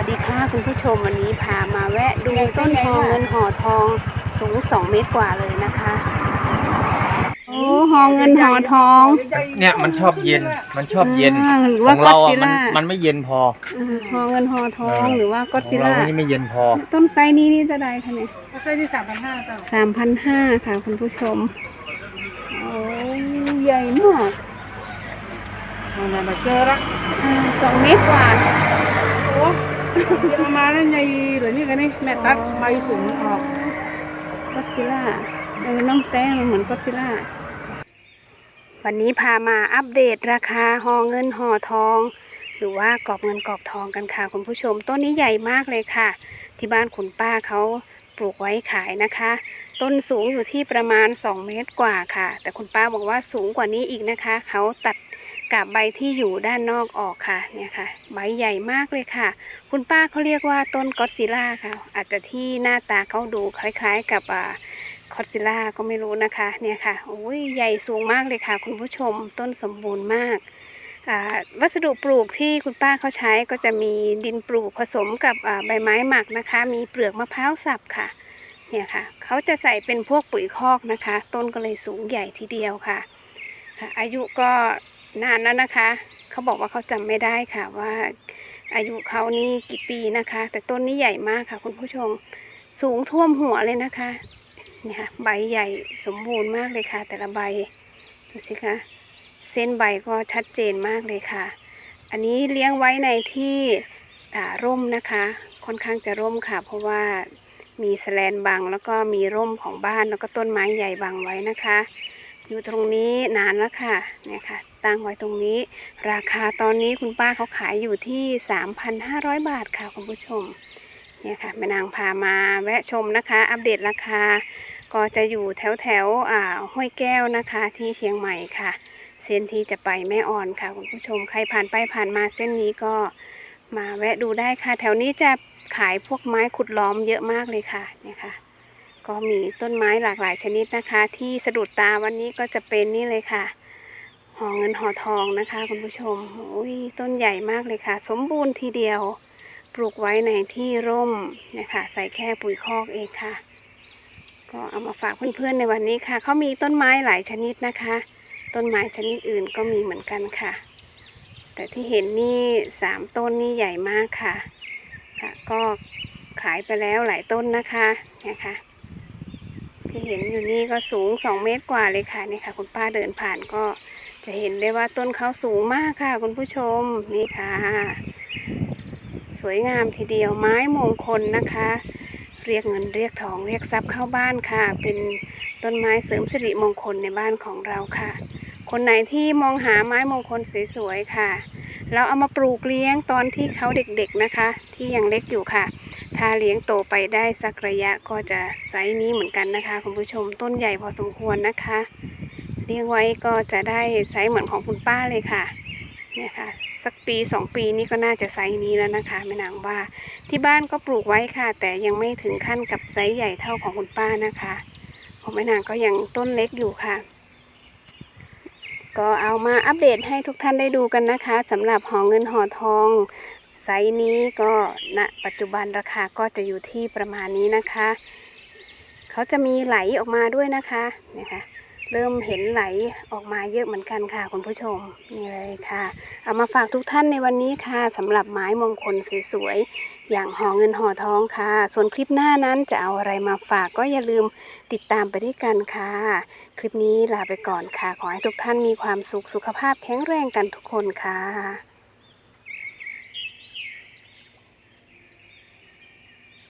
วัสดีค่ะคุณผู้ชมวันนี้พามาแวะดูต้นทองเงินห่อทองสูง2เมตรกว่าเลยนะคะโอ้ห่อเงินห่อทอง เนี่ยมันชอบเย็นมันชอบเย็นอ่าหรือขว่าองเราก็อดอะซิลมันล่ามันไม่เย็นพออ่าห่อเงินห่อทองเออหรือว่าก็อดขอซิงลเราล่า นี่ไม่เย็นพอ ต้นไซส์นี้นี่จะได้คะเนี่ยก็ใช้ที่สามพันห้าเจ้าสามพันห้าค่ะคุณผู้ชม โอ้ยใหญ่มากมามาเจอละอ่าสองเมตรกว่า โอ้ย เอามาแล้วไงเหรือนี่กันนี่แม่ตัดใบสูงออกก็อดซิลล่าเออน้องแต้มเหมือนก็อดซิลล่าวันนี้พามาอัปเดตราคาห่อเงินห่อทอง หรือว่ากอบเงินกอบทองกันค่ะคุณผู้ชมต้นนี้ใหญ่มากเลยค่ะ ที่บ้านคุณป้าเขาปลูกไว้ขายนะคะ ต้นสูงอยู่ที่ประมาณ 2 เมตรกว่าค่ะ แต่คุณป้าบอกว่าสูงกว่านี้อีกนะคะ เขาตัด กับใบที่อยู่ด้านนอกออกค่ะเนี่ยค่ะ ใบใหญ่มากเลยค่ะ คุณป้าเขาเรียกว่าต้นก็อดซิล่าค่ะ อาจจะที่หน้าตาเขาดูคล้ายๆ กับอ่าคอดซิล่าก็ไม่รู้นะคะเนี่ยค่ะโอ้ยใหญ่สูงมากเลยค่ะ คุณผู้ชมต้นสมบูรณ์มาก วัสดุปลูกที่คุณป้าเขาใช้ก็จะมีดินปลูกผสมกับใบไม้หมักนะคะ มีเปลือกมะพร้าวสับค่ะเนี่ยค่ะเขาจะใส่เป็นพวกปุ๋ยคอกนะคะ ต้นก็เลยสูงใหญ่ทีเดียวค่ะ อายุก็ นานแล้วนะคะ เขาบอกว่าเขาจำไม่ได้ค่ะว่าอายุเขานี่กี่ปีนะคะ แต่ต้นนี้ใหญ่มากค่ะ คุณผู้ชมสูงท่วมหัวเลยนะคะเนี่ยค่ะใบใหญ่สมบูรณ์มากเลยค่ะ แต่ละใบดูสิคะเส้นใบก็ชัดเจนมากเลยค่ะ อันนี้เลี้ยงไว้ในที่อ่าร่มนะคะ ค่อนข้างจะร่มค่ะ เพราะว่ามีแสแลนบังแล้วก็มีร่มของบ้านแล้วก็ต้นไม้ใหญ่บังไว้นะคะ อยู่ตรงนี้นานแล้วค่ะเนี่ยค่ะ ตั้งไว้ตรงนี้ ราคาตอนนี้คุณป้าเขาขายอยู่ที่ 3,500 บาทค่ะคุณผู้ชม เนี่ยค่ะแม่นางพามาแวะชมนะคะ อัปเดตราคา ก็จะอยู่แถวแถวอ่าห้วยแก้วนะคะ ที่เชียงใหม่ค่ะ เส้นที่จะไปแม่อ่อนค่ะคุณผู้ชมใครผ่านไปผ่านมาเส้นนี้ก็มาแวะดูได้ค่ะ แถวนี้จะขายพวกไม้ขุดล้อมเยอะมากเลยค่ะเนี่ยค่ะ ก็มีต้นไม้หลากหลายชนิดนะคะ ที่สะดุดตาวันนี้ก็จะเป็นนี่เลยค่ะห่อเงินห่อทองนะคะคุณผู้ชมโอ้ยต้นใหญ่มากเลยค่ะ สมบูรณ์ทีเดียว ปลูกไว้ในที่ร่มเนี่ยค่ะใส่แค่ปุ๋ยคอกเองค่ะ ก็เอามาฝากเพื่อนๆในวันนี้ค่ะเขามีต้นไม้หลายชนิดนะคะ ต้นไม้ชนิดอื่นก็มีเหมือนกันค่ะ แต่ที่เห็นนี่สามต้นนี่ใหญ่มากค่ะ ค่ะ ก็ขายไปแล้วหลายต้นนะคะเนี่ยค่ะ ที่เห็นอยู่นี่ก็สูงสองเมตรกว่าเลยค่ะนี่ค่ะ คุณป้าเดินผ่านก็จะเห็นได้ว่าต้นเขาสูงมากค่ะ คุณผู้ชมนี่ค่ะ สวยงามทีเดียวไม้มงคลนะคะ เรียกเงินเรียกทองเรียกทรัพย์เข้าบ้านค่ะ เป็นต้นไม้เสริมสิริมงคลในบ้านของเราค่ะ คนไหนที่มองหาไม้มงคลสวยๆค่ะ เราเอามาปลูกเลี้ยงตอนที่เขาเด็กๆนะคะ ที่ยังเล็กอยู่ค่ะ ถ้าเลี้ยงโตไปได้สักระยะก็จะไซส์นี้เหมือนกันนะคะคุณผู้ชมต้นใหญ่พอสมควรนะคะ เลี้ยงไว้ก็จะได้ไซส์เหมือนของคุณป้าเลยค่ะเนี่ยค่ะสักปีสองปีนี่ก็น่าจะไซส์นี้แล้วนะคะแม่นางว่าที่บ้านก็ปลูกไว้ค่ะ แต่ยังไม่ถึงขั้นกับไซส์ใหญ่เท่าของคุณป้านะคะ ของแม่นางก็ยังต้นเล็กอยู่ค่ะ ก็เอามาอัปเดตให้ทุกท่านได้ดูกันนะคะสำหรับหอเงินหอทองไซส์นี้ก็ณปัจจุบันราคาก็จะอยู่ที่ประมาณนี้นะคะ เขาจะมีไหลออกมาด้วยนะคะเนี่ยค่ะ เริ่มเห็นไหลออกมาเยอะเหมือนกันค่ะคุณผู้ชมนี่เลยค่ะ เอามาฝากทุกท่านในวันนี้ค่ะสำหรับไม้มงคลสวยๆอย่างห่อเงินห่อทองค่ะ ส่วนคลิปหน้านั้นจะเอาอะไรมาฝากก็อย่าลืมติดตามไปด้วยกันค่ะ คลิปนี้ลาไปก่อนค่ะ ขอให้ทุกท่านมีความสุขสุขภาพแข็งแรงกันทุกคนค่ะ